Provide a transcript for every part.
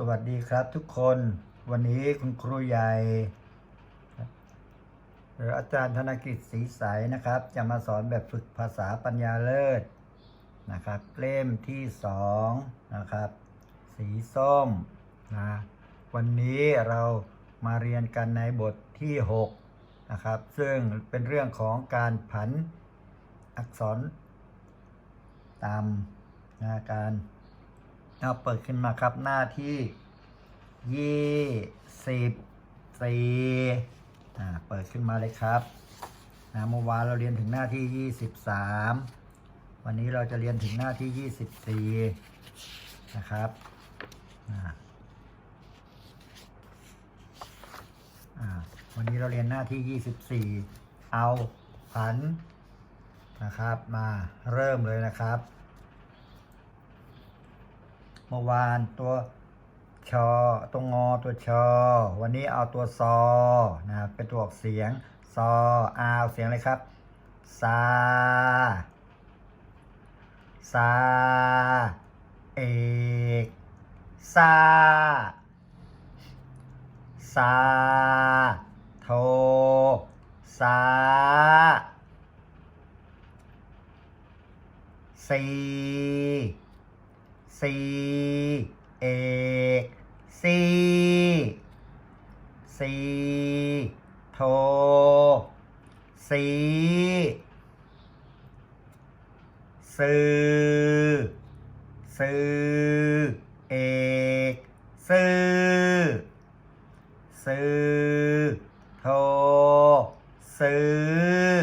สวัสดีครับทุกคนวันนี้คุณครูใหญ่ หรืออาจารย์ธนกิจศรีใสนะครับ จะมาสอนแบบฝึกภาษาปัญญาเลิศนะครับ เล่มที่สองนะครับ สีส้มนะวันนี้เรามาเรียนกันในบทที่6นะครับซึ่งเป็นเรื่องของการผันอักษรตามนะการ เอาเปิดขึ้นมาครับหน้าที่ยี่สิบสี่อ่าเปิดขึ้นมาเลยครับนะเมื่อวานเราเรียนถึงหน้าที่ยี่สิบสามวันนี้เราจะเรียนถึงหน้าที่ยี่สิบสี่นะครับอ่าวันนี้เราเรียนหน้าที่ยี่สิบสี่เอาผันนะครับ มาเริ่มเลยนะครับ เมื่อวานตัวชอตัวงอตัวชอ วันนี้เอาตัวซอนะครับเป็นตัวออกเสียงซออาวเสียงอะไรครับซาซาเอกซาซาโทซาซี ซีเอกซีซีโทสีซื้อซื้อเอกซื้อซื้อโทซื้อ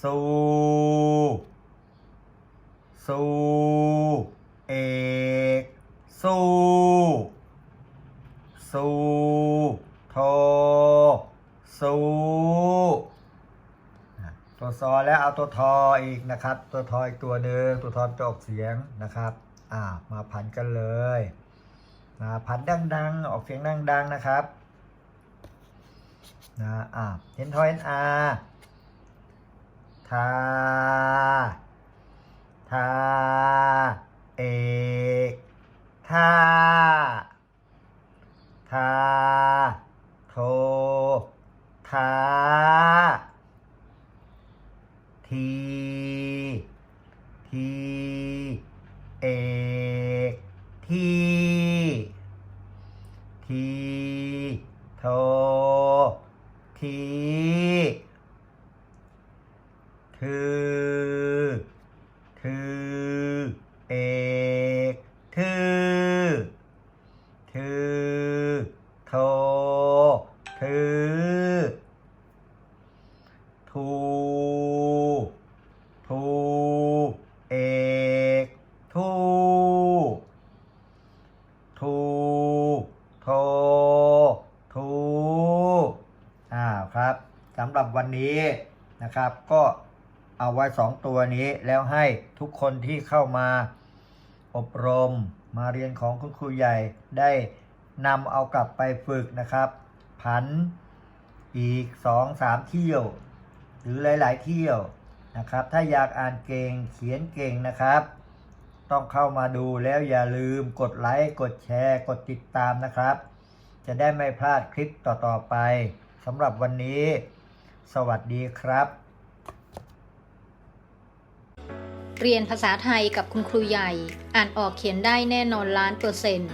สู้ สู้เอกสู้สู้โทสู้ตัวซอแล้วเอาตัวทออีกนะครับ ตัวทออีกตัวหนึ่งตัวทอตัวออกเสียงนะครับอ่ามาผันกันเลยนะผันดังๆ ออกเสียงดังๆนะครับนะอ่าเห็นทอเห็นอาทา ทาเอกทาทาโททาทีทีเอกทีทีโททีถือ ถือเอกถือถือโทถือทูทูเอกทูทูโททูอ่าครับสำหรับวันนี้นะครับก็ เอาไว้สองตัวนี้แล้วให้ทุกคนที่เข้ามาอบรมมาเรียนของคุณครูใหญ่ได้นำเอากลับไปฝึกนะครับ ผันอีกสองสามเที่ยว หรือหลาย ๆ เที่ยวนะครับ ถ้าอยากอ่านเก่งเขียนเก่งนะครับ ต้องเข้ามาดูแล้วอย่าลืมกดไลค์กดแชร์ กดติดตามนะครับ จะได้ไม่พลาดคลิปต่อ ๆ ไปสำหรับวันนี้ สวัสดีครับ เรียนภาษาไทยกับคุณครูใหญ่ อ่านออกเขียนได้แน่นอนล้านเปอร์เซ็นต์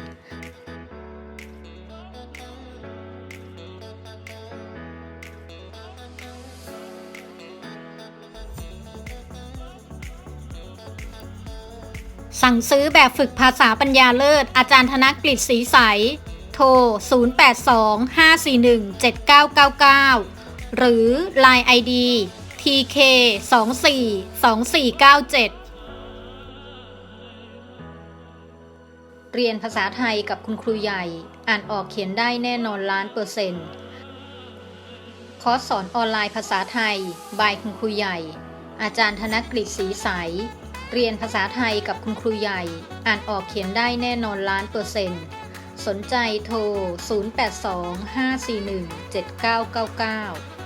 สั่งซื้อแบบฝึกภาษาปัญญาเลิศ อาจารย์ธนกฤษศรีใส โทร 0825417999 หรือ Line ID TK 24 2497 เรียนภาษาไทยกับคุณครูใหญ่ อ่านออกเขียนได้แน่นอนล้านเปอร์เซ็นต์ คอร์สสอนออนไลน์ภาษาไทย บายคุณครูใหญ่ อาจารย์ธนกฤษศรีใส เรียนภาษาไทยกับคุณครูใหญ่ อ่านออกเขียนได้แน่นอนล้านเปอร์เซ็นต์ สนใจโทร 0825417999